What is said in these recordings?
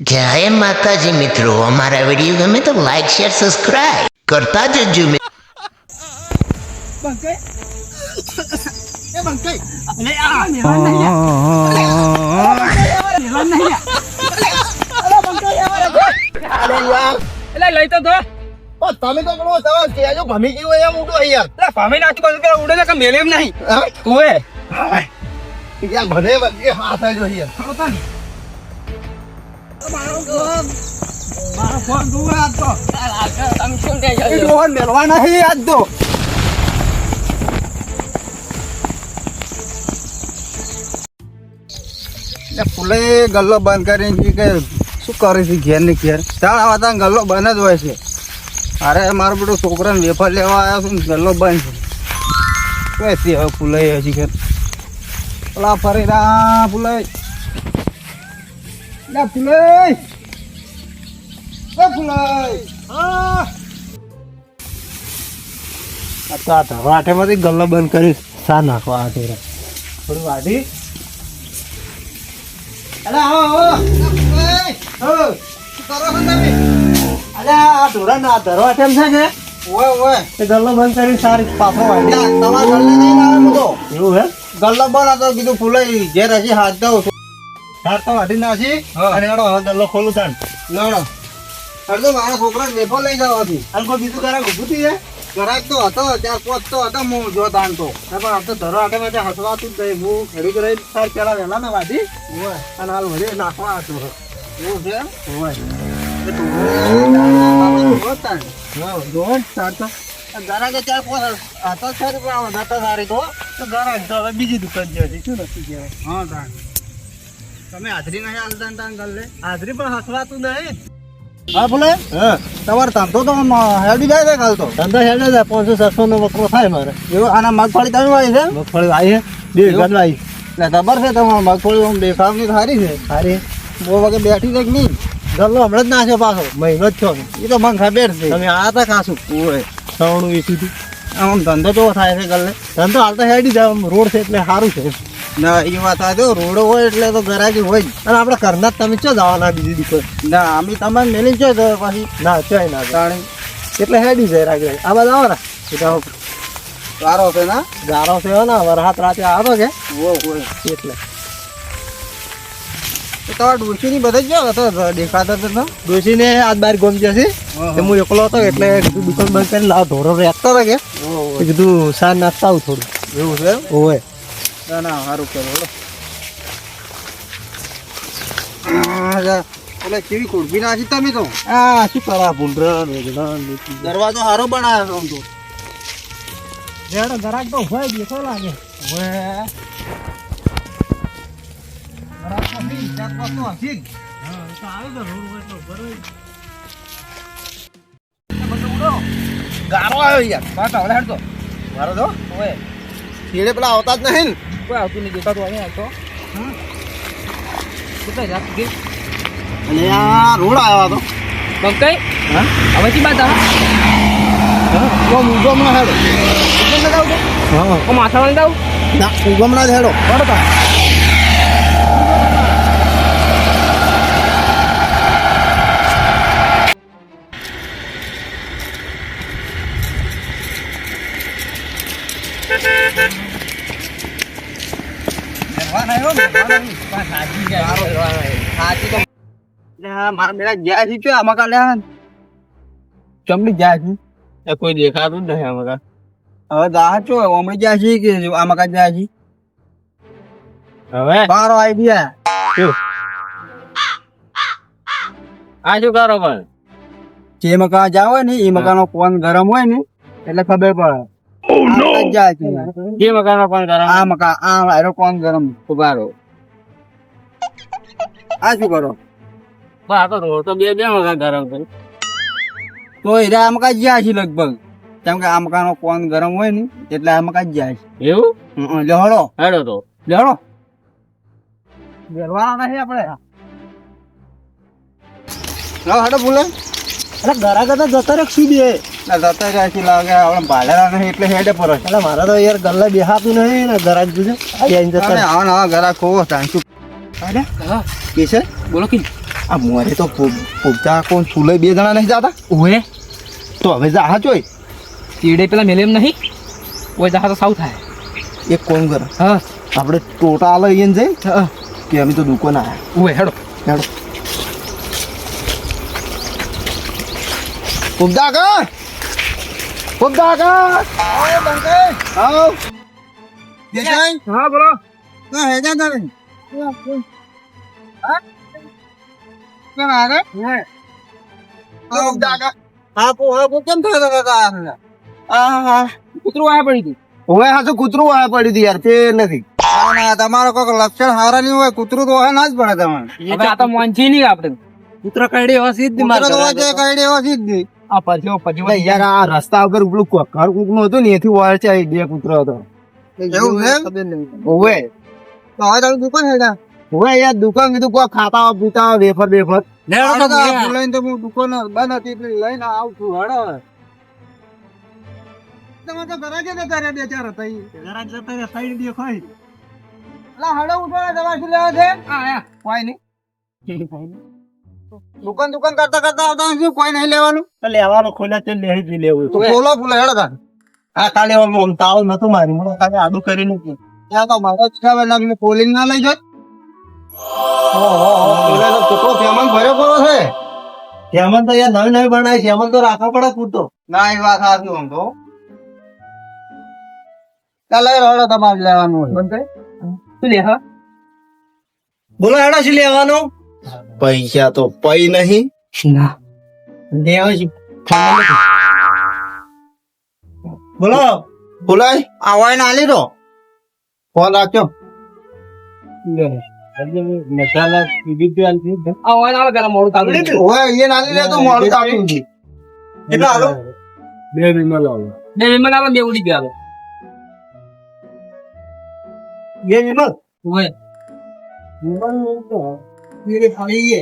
જય માતાજી મિત્રો અમારા વીડિયો ગમે તો લાઈક શેર સબસ્ક્રાઇબ કરતા જજો આવા તમે તો કરો તમે કેજો ભમી ગયું એમ ઉડો યાર ઉડે ને કે મેલે એમ નહીં? ઓએ યાર ભલે હાથ જો યાર ખરો તાન. મારો તો. તમે શું ફૂલે ગલ્લો બંધ કરીને કે શું કરે છે ઘેર ને ઘેર? ચાલ આવા ગલ્લો બંધ જ હોય છે. અરે મારો બેટો છોકરાને વેફર લેવા આવ્યો છું ગલ્લો બંધ છે. કઈ હવે ફૂલે હજી ઘેર. પેલા ફરી રા ફૂલે. લે ફૂલે એ ફૂલે હા. આ તો આ ધરવા આઠેમાંથી ગલ્લો બંધ કરી સા નાખવા આઠે થોડું વાઢી. અરે આવો આવો કરો તમે? અરે આ ઢોરા ના ધરવા આઠેમ છે કે? ઓય ઓય. એ ગલ્લો બંધ કરી સારી પાછો વાઢી? તમારા નહીં એવું હે? ગલ્લો બંધ હતો કીધું ફૂલાઈ ઘેર હજી હાથ દઉં છું વાટી નાખી અને એનો હવે ખોલું થાય લડો અડધો મારા છોકરા વેફર લઈ જવાથી અને કોઈ બીજું કરા ઊભું થઈ જાય ઘરાક તો હતો ત્યાં તો હતો હું જો તાન તો. પણ આમ તો ધરો આઠેમાંથી હસવાતું જ નહીં. હું ખેડૂત રહી સાર પેલા વહેલા ના ઓય અને હાલ વળી નાખવા હતો એવું છે હોય. તાર ઘરાકે બીજી દુકાન જેવી શું નથી કહેવાય? હા તમે હાજરી નહીં હાલતા ને તાણ ગલ્લે? હાજરી પણ હસવાતું નહીં. હા બોલે હા. તમારે ધંધો તો હેડી જાય છે કાલ તો. ધંધો હેડે છે પાંચસો છસો નો વકરો થાય મારે. એવું? આના મગફળી તમે આવી છે? મગફળી આવી છે. બે વીઘા આવી એટલે ખબર છે તમારે મગફળી આમ દેખાવની સારી છે. સારી. બહુ વાગે બેઠી છે કે નહીં? ગલ્લો હમણાં જ નાખ્યો પાછો. મહિનો જ છો. એ તો મને ખબર છે. તમે આ તા ખાશું. ઓય સવણું એસી આમ ધંધો તો થાય છે ગલ્લે? ધંધો હાલ તો હેડી જાય આમ રોડ છે એટલે સારું છે. ના એ વાત આ તો રોડો હોય એટલે તો ગરાકી હોય અને આપણે ઘરના તમે ચો જવાના બીજી દુકાન ના અમે તમારે મેલી જો તો પછી? ના ચોય ના. તાણી. એટલે હેડી જાય રાગે. આ બધા આવો ને. એટલે ગારો છે ના? ગારો છે ને વરસાદ રાતે આવો કે? ઓ હોય એટલે. તો તમારા ડોશીની બધા જ જો હતો દેખાતા તો ના ડોસીને આજ બહાર ગમ જશે હું એકલો હતો એટલે કીધું દુકાન બંધ કરીને લાવ ઢોરો રહેતો હતા કે? કીધું સાર નાસ્તા આવું થોડું. એવું છે ઓય ના ના સારું કરો એટલે કેવી ખોડકી નાખી તમે તો? આ શું કરા ભૂંડરા દરવાજો સારો બનાવ્યો આમ તો. ગરાક તો હોય દેખો લાગે. હવે બરાબર નથી, ચાર પાંચ તો હશે જ. તો આવે તો રોડ હોય તો બરોબર ગારો આવ્યો યાર. પાછા હવે હેડતો. ગારો તો? ઓય છેડે પેલા આવતા જ નહીં ને. કોઈ આવતું નહીં કહેતા તો અહીંયા આવતો કેટલા રાત સુધી અને આ રોડ આવ્યો તો. બંકાઈ? હા? હવે કી બાત આવે? ઉગમ હેડો. ઉગમના જાવ તો? હા. માથાવાળી માથા ના ઉગમ ના જ હેડો. બરોબર મારા બેટા ગયા છે ક્યાં? આમાં કાલે ચમડી ગયા છે? કોઈ દેખાતું જ નહીં આમાં હવે દાહ છો હમણાં ગયા છે કે આમાં કાંઈ ગયા છે? હવે? બારો આઈડિયા આ શું કરો પણ? જે મકાન જાવ હોય ને એ મકાન નો ફોન ગરમ હોય ને એટલે ખબર પડે. આ જ જાય છે જે મકાનો પણ કરો આ મકાન આ કોણ ગરમ ઉભારો. આ શું કરો? આ તો રોડ તો બે બે મકાન ગરમ કરી તો એરા આ મકાન ગયા છે લગભગ. કેમ કે આ મકાન કોણ ગરમ હોય ને એટલે આ મકાન જાય છે. એવું? લેહડો હેડો તો. લેહડો ગરવાના નથી આપણે. લાવ હેડો બોલે અરે ગરા કરતા જતા રે શું બે? જતા રહ્યા લાગે આપણે ભાડેરા નહીં એટલે હેડે પર એટલે મારા તો યાર ગલ્લા બેહાતું નહીં ને ગરાક જોજે. આઈ જતા આવા નવા ઘરા ખોવો તાણ શું કે છે? બોલો કી. આ મોરે તો પૂગતા કોણ સુલે બે જણા નહીં જાતા? ઓએ તો હવે જા જોઈ ચીડે પેલા મેલેમ નહીં? ઓય જહા તો સાવ થાય. એક કોણ કર? હા. આપણે ટોટા લઈને જઈ કે અમે તો દુકાન આયા. ઓએ હેડો. હેડો. પૂગતા કા? પૂગતા કા આવો બંકે! આવો! દેસાઈ? હા બોલો. તો હેજા તમે હા? કેમ આરે પૂગતા કા હા પો હા પો કેમ થયો કાકા આ હા કૂતરું આ પડી હતી હવે હા તો કૂતરું આ પડ્યું હતું યાર તે નથી. ના તમારો કોઈ લક્ષણ હારા નહીં હોય કૂતરું તો ના જ પડે તમારે. તો મોંચી નહીં આપણે કૂતરો કરડી હવા સીધી માર કૂતરો તો કઈડે નહીં આ પછી પછી યાર આ રસ્તા ઉપર પેલું ઘર કૂકનું હતું ને એથી વાળ છે બે કૂતરો હતો. એવું ઓવે તો આ તારું દુકાન હેડા ઓવે યાર દુકાન કીધું કોઈ ખાતા પીતા વેફર વેફર લઈને તો હું દુકાન બંધ હતી એટલે લઈને આવું છું હડો તમે તો ઘરે જ નતા રહ્યા બે ચાર હતા ઈ. જતા રે સાઈડ દેખાય અલા હડો ઉઠો દવા શું લેવા છે? આયા કોઈ નહીં. દુકાન દુકાન કરતા કરતા આવતા નથી કોઈ નહીં લેવાનું? તો લેવાનો ખોલ્યા તે લઈ જ લેવું. તો બોલો બોલો હેડો તાર. આ કાલે આમ તાવ નતો મારી. મને કાલે આડું કરીને ત્યાં તો મારો ખાવે લાગને પોલીસ ના લઈ જાય ઓહો. તો કેટલો ફેમસ ભર્યો પડો છે. ફેમન તો યાર નવી નવી બનાવી શ્યામન તો રાખવા પડે પૂરતો. ના એ વાત સાચી આમ તો. કાલે લઈ તમારે લેવાનું હોય. શું લે બોલો હેડો શું લેવાનો? પૈસા તો પૈ નહીં. ના. બોલો. બોલાય. આવાય ના લીધો. ફોન રાખ્યો બે વિમલ આવે બે વિમલ આવે બે ઉડી ગયા બે વિમલ? ઓય. વિમલ ખાલી છે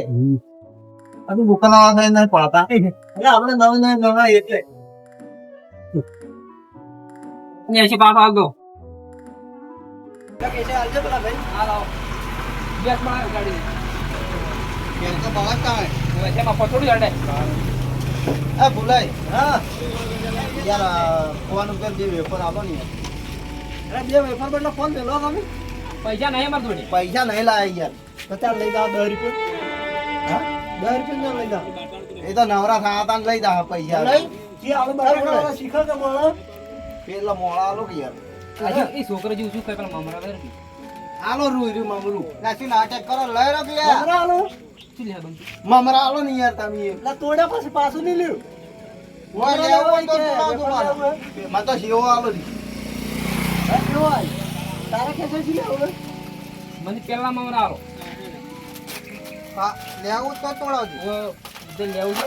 આ તો દુકાન આવા થાય ના પાતા એટલે આપણે નવી નવી નવા એટલે એસી પાસ આવતો પૈસા આલજો પેલા ભાઈ હા લાવો ગેસમાં ગાડી તો બહાર કાંઈ. ઓય તેમાં પથોડી ચડે એ બોલાય હા યાર આ ફોન ઉપર જે વેફર આપો ને અરે બે વેફર બદલો ફોન પેલો તમે પૈસા નહીં અમારે જોડે પૈસા નહીં લાયા યાર પચાસ લઈ દા દસ રૂપિયા. હા? દસ રૂપિયા લઈ જાઓ. એ તો નવરા થયા હતા લઈ જા પૈસા. લઈ જે આલો બરાબર શીખો કે મળે. પેલા મોળા આલો કે યાર? એ છોકરો જે શું કઈ પેલા મામરા ને આલો રૂ રૂ મમરું. નાસી નાટક કરો? લઈ રાખ લે મમરા આલો. શું લે બંધ મમરા આલો ને યાર તમે એટલે તોડ્યા પછી પાછું નહીં લ્યું. તો તું કે. મને તો સેવો આલો તારા છે લે મને પેલા મમરા આવો હા લેવું તો તોડાવજો. જે લેવું છે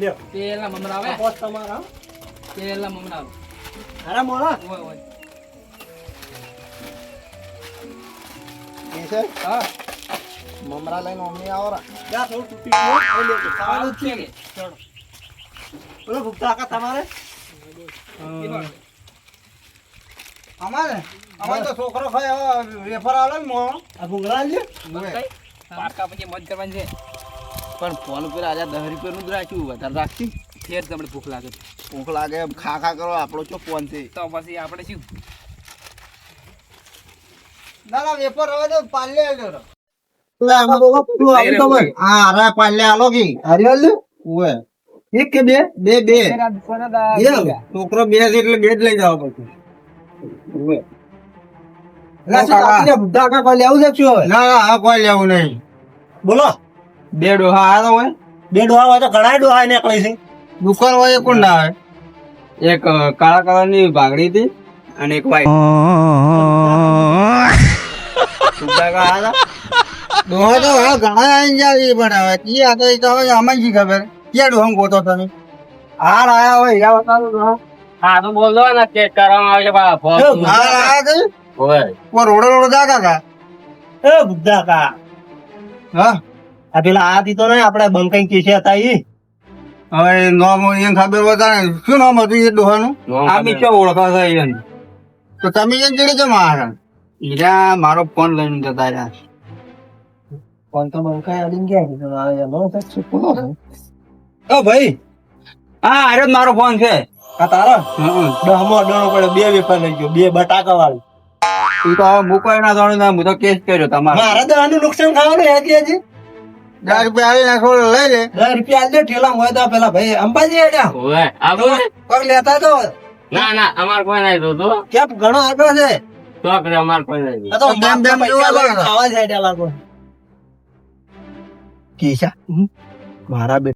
લ્યો પેલા મમરા આવે. પોસ્ટ તમારા પેલા મમરા આવે. અરે મોળા ઓય ઓય એ છે? હા. મમરા લઈને મમ્મી આવરા ક્યાં થોડું તૂટી ગયું સારું છે છે બોલો ભૂખતા કાકા તમારે? અમારે? અમારે તો છોકરો ખાય વેફર આવે ને મો આ ભૂંગળા લ્યો પારકા પછી મોજ કરવાની છે. પણ ફોન ઉપર આજે દસ રૂપિયાનું જ રાખ્યું વધારે રાખતી ફેર તમને ભૂખ લાગે ભૂખ લાગે એમ ખા ખા કરો આપણો ચો ફોન છે. તો પછી આપણે શું? ના ના વેફર હવે તો આલ્યો પેલું આવ્યું તમારે. હા અરે આલો કે. હરિયાલ લ્યો ઓએ એક કે બે? બે બે. છોકરો બે એટલે બે જ લઈ જાવ પછી. બોલો. બે ડોહા આવ્યા હોય. બે ડોહા હોય તો ઘણા ડોહા નીકળે છે. દુકાન હોય કોણ ના આવે? એક કાળા કલરની ભાગડી હતી અને એક વાઈટ ડોહા તો હા ઘણા આવીને જાય પણ હવે. કી આ તો એ તો હવે આમાં શી ખબર? ક્યાં ડોહા ગોતો તમે? હાર આયા હોય યા બતાવો ડોહા. હા તો બોલ દો ને ચેક કરવામાં આવે છે પા હાર આયા છે? ઓય. રોડે રોડે જાતા હતા એ ભૂખતા કા હા? આ પેલા આ દીધો ને આપણે બંકાઈ છે હતા ઈ? હવે નામ એને ખબર શું નામ હતું એ દોહાનું? આ બી ચો ઓળખો તો તમે એ ચડી કેમ આવ્યા ઈરા મારો ફોન લઈને જતા રહ્યા ફોન તો બંકાઈ આડીને ગયા કીધું? આ એનો તો છૂપુનો છે. ઓ ભાઈ હા અરે મારો ફોન છે. આ તારો? દહમો ડણો પડે બે વેપાર લઈ ગયો બે બટાકા વાળું તું તો હવે મૂકવાય ના જાણું ને હું તો કેસ કર્યો તમારો. મારા દવાનું નુકસાન ખાવાનું હેજી હજી. દસ રૂપિયા આલી નાખો લઈ લે. દસ રૂપિયા ઠેલા હોય તો પેલા ભાઈ અંબાજી હેડ્યા આવો? લેતા તો? ના ના અમાર કોઈ નહીં જોતું. કેમ ઘણો આગળ છે? તો કરે અમાર કોઈ નહીં તો ડેમ પૈસા જોવા લાગે. હેડ્યા લાગો કીશા મારા